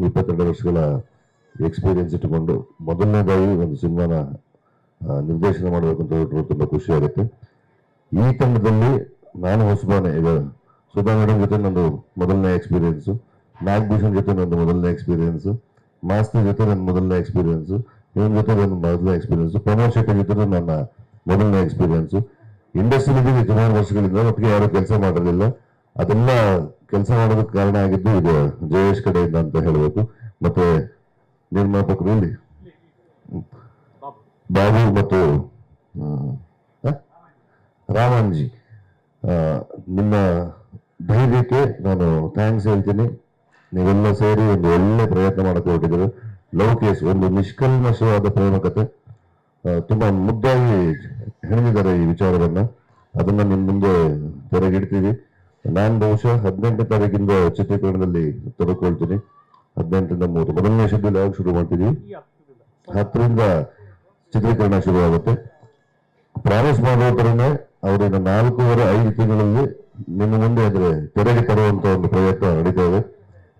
ಇಪ್ಪತ್ತೊಂದು ಇಪ್ಪತ್ತೆರಡು ವರ್ಷಗಳ ಎಕ್ಸ್ಪೀರಿಯನ್ಸ್ ಇಟ್ಟುಕೊಂಡು ಮೊದಲನೇದಾಗಿ ಒಂದು ಸಿನಿಮಾನ ನಿರ್ದೇಶನ ಮಾಡಬೇಕು ಅಂತ ಹೊರಟರು ತುಂಬ ಖುಷಿ ಆಗುತ್ತೆ ಈ ತಂಡದಲ್ಲಿ ನಾನು ಹೊಸಬಾನೆ, ಈಗ ಸುಧಾ ಮೇಡಮ್ ಜೊತೆ ನಂದು ಮೊದಲನೇ ಎಕ್ಸ್ಪೀರಿಯನ್ಸು ನಾಗಭೂಷಣ್ ಜೊತೆ ನಂದು ಮೊದಲನೇ ಎಕ್ಸ್ಪೀರಿಯನ್ಸು ಮಾಸ್ಟರ್ ಜೊತೆ ನನ್ನ ಮೊದಲನೇ ಎಕ್ಸ್ಪೀರಿಯನ್ಸು ಇವನ್ ಜೊತೆ ನನ್ನ ಮೊದಲನೇ ಎಕ್ಸ್ಪೀರಿಯನ್ಸು ಪ್ರಮೋದ್ ಶೆಟ್ಟಿ ಜೊತೆ ನನ್ನ ಮೊದಲನೇ ಎಕ್ಸ್ಪೀರಿಯನ್ಸು ಇಂಡಸ್ಟ್ರಿಯಲ್ಲಿ ಸುಮಾರು ವರ್ಷಗಳಿಂದ, ಒಟ್ಟಿಗೆ ಯಾರು ಕೆಲಸ ಮಾಡಿರಲಿಲ್ಲ ಅದೆಲ್ಲ ಕೆಲಸ ಮಾಡೋದಕ್ಕೆ ಕಾರಣ ಆಗಿದ್ದು ಇದು ಜಯೇಶ್ ಕಡೆಯಿಂದ ಅಂತ ಹೇಳಬೇಕು. ಮತ್ತೆ ನಿರ್ಮಾಪಕರು ಇಲ್ಲಿ? ಬಾಬು ಮತ್ತು? ರಾಮನ್ಜಿ. ನಿಮ್ಮ ಧೈರ್ಯಕ್ಕೆ ನಾನು ಥ್ಯಾಂಕ್ಸ್ ಹೇಳ್ತೀನಿ. ನೀವೆಲ್ಲ ಸೇರಿ ಒಂದು ಒಳ್ಳೆ ಪ್ರಯತ್ನ ಮಾಡಕ್ಕೆ ಹೊರಟಿದ್ದೀರಿ. ಲವ್ ಕೇಸ್ ಒಂದು ನಿಷ್ಕಲ್ಮಶವಾದ ಪ್ರೇಮ ಕತೆ ತುಂಬಾ ಮುದ್ದಾಗಿ ಹೆಣೆದಿದ್ದಾರೆ ಈ ವಿಚಾರವನ್ನ. ಅದನ್ನ ನಿಮ್ಮ ಮುಂದೆ ತೆರೆಗಿಡ್ತೀವಿ. ನಾನು ಬಹುಶಃ ಹದಿನೆಂಟನೇ ತಾರೀಕಿಂದ ಚಿತ್ರೀಕರಣದಲ್ಲಿ ತೊಡಕೊಳ್ತೀನಿ. ಹದಿನೆಂಟರಿಂದ ಮೂವತ್ತು ಮೊದಲನೇ ಶೆಡ್ಯೂಲ್ ಯಾವಾಗ ಶುರು ಮಾಡ್ತೀವಿ ಹತ್ತರಿಂದ ಚಿತ್ರೀಕರಣ ಶುರು ಆಗುತ್ತೆ ಪ್ರಾಮಿಸ್ ಮಾಡೋ ಥರನೇ ನಾಲ್ಕೂವರೆ, ಐದು ತಿಂಗಳಲ್ಲಿ ನಿಮ್ಮ ಮುಂದೆ ಅಂದ್ರೆ ತೆರೆಗೆ ತರುವಂತ ಒಂದು ಪ್ರಯತ್ನ ನಡೀತಾ ಇದೆ.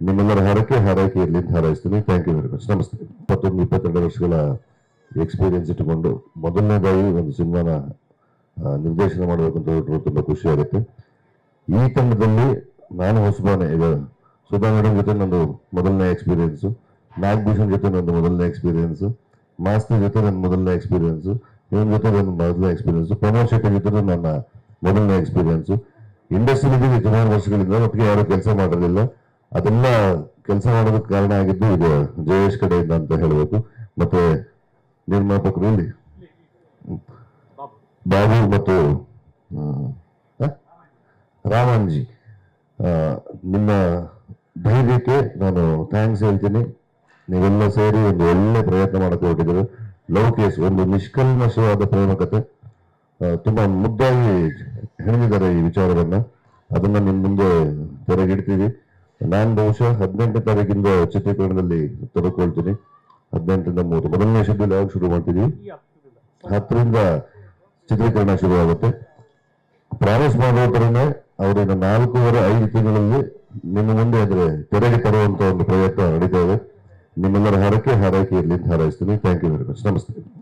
ನಿಮ್ಮೆಲ್ಲರ ಹರಕೆ, ಹಾರೈಕೆ ಇರಲಿ ಅಂತ ಹಾರೈಸ್ತೀನಿ. ಥ್ಯಾಂಕ್ ಯು ವೆರಿ ಮಚ್ ನಮಸ್ತೆ. ಇಪ್ಪತ್ತೊಂದು, ಇಪ್ಪತ್ತೆರಡು ವರ್ಷಗಳ ಎಕ್ಸ್ಪೀರಿಯನ್ಸ್ ಇಟ್ಟುಕೊಂಡು ಮೊದಲನೇದಾಗಿ ಒಂದು ಸಿನಿಮಾನ ನಿರ್ದೇಶನ ಮಾಡಬೇಕು ಅಂತ ಹೊರಟರು ತುಂಬ ಖುಷಿ ಆಗುತ್ತೆ. ಈ ತಂಡದಲ್ಲಿ ನಾನು ಹೊಸಬಾನೆ ಈಗ ಸುಧಾ ಮೇಡಮ್ ಜೊತೆ ನಂದು ಮೊದಲನೇ ಎಕ್ಸ್ಪೀರಿಯನ್ಸು ನಾಗಭೂಷಣ್ ಜೊತೆ ನಂದು ಮೊದಲನೇ ಎಕ್ಸ್ಪೀರಿಯನ್ಸು ಮಾಸ್ತಿ ಜೊತೆ ನನ್ನ ಮೊದಲನೇ ಎಕ್ಸ್ಪೀರಿಯನ್ಸು ಇವನ್ ಜೊತೆ ನನ್ನ ಮೊದಲನೇ ಎಕ್ಸ್ಪೀರಿಯನ್ಸು ಪ್ರಮೋದ್ ಶೆಟ್ಟಿ ಜೊತೆ ನನ್ನ ಮೊದಲನೇ ಎಕ್ಸ್ಪೀರಿಯನ್ಸು ಇಂಡಸ್ಟ್ರಿಯಲ್ಲಿ ಸುಮಾರು ವರ್ಷಗಳಿಂದ ಒಟ್ಟಿಗೆ ಯಾರು ಕೆಲಸ ಮಾಡಿರಲಿಲ್ಲ. ಅದೆಲ್ಲ ಕೆಲಸ ಮಾಡೋದಕ್ಕೆ ಕಾರಣ ಆಗಿದ್ದು ಇದು ಜಯೇಶ್ ಕಡೆಯಿಂದ ಅಂತ ಹೇಳಬೇಕು. ಮತ್ತೆ ನಿರ್ಮಾಪಕರು ಇಲ್ಲಿ. ಬಾಬು ಮತ್ತು? ಆ, ನಿಮ್ಮ ಧೈರ್ಯಕ್ಕೆ ನಾನು ಥ್ಯಾಂಕ್ಸ್ ಹೇಳ್ತೀನಿ. ನೀವೆಲ್ಲ ಸೇರಿ ಒಂದು ಒಳ್ಳೆ ಪ್ರಯತ್ನ ಮಾಡಕ್ಕೆ ಹೊರಟಿದ್ದೀರಿ. ಲವ್ ಒಂದು ನಿಷ್ಕಲ್ಮಶವಾದ ಪ್ರೇಮ ಕಥೆ ತುಂಬಾ ಮುದ್ದಾಗಿ ಹೇಳಿದ್ದಾರೆ ಈ ವಿಚಾರವನ್ನ. ಅದನ್ನ ನಿಮ್ಮ ಮುಂದೆ ತೆರೆಗಿಡ್ತೀವಿ. ನಾನು ಬಹುಶಃ ಹದಿನೆಂಟನೇ ತಾರೀಕಿಂದ ಚಿತ್ರೀಕರಣದಲ್ಲಿ ತೊಡಕೊಳ್ತೀನಿ. ಹದಿನೆಂಟರಿಂದ ಮೂವತ್ತು ಮೊದಲನೇ ಶೆಡ್ಯೂಲ್ ಯಾವಾಗ ಶುರು ಮಾಡ್ತೀವಿ? ಹತ್ತರಿಂದ ಚಿತ್ರೀಕರಣ ಶುರು ಆಗುತ್ತೆ ಪ್ರಾಮಿಸ್ ಮಾಡೋ ಥರನೇ ಅವರಿನ ನಾಲ್ಕೂವರೆ, ಐದು ತಿಂಗಳಲ್ಲಿ ನಿಮ್ಮ ಮುಂದೆ ಅಂದ್ರೆ ತೆರೆಗೆ ತರುವಂತ ಒಂದು ಪ್ರಯತ್ನ ನಡೀತಾ ಇದೆ. ನಿಮ್ಮೆಲ್ಲರ ಹರಕೆ ಹಾರೈಕೆ ಹಾರೈಸ್ತೀನಿ. ಥ್ಯಾಂಕ್ ಯು ವೆರಿ ಮಚ್ ನಮಸ್ತೆ.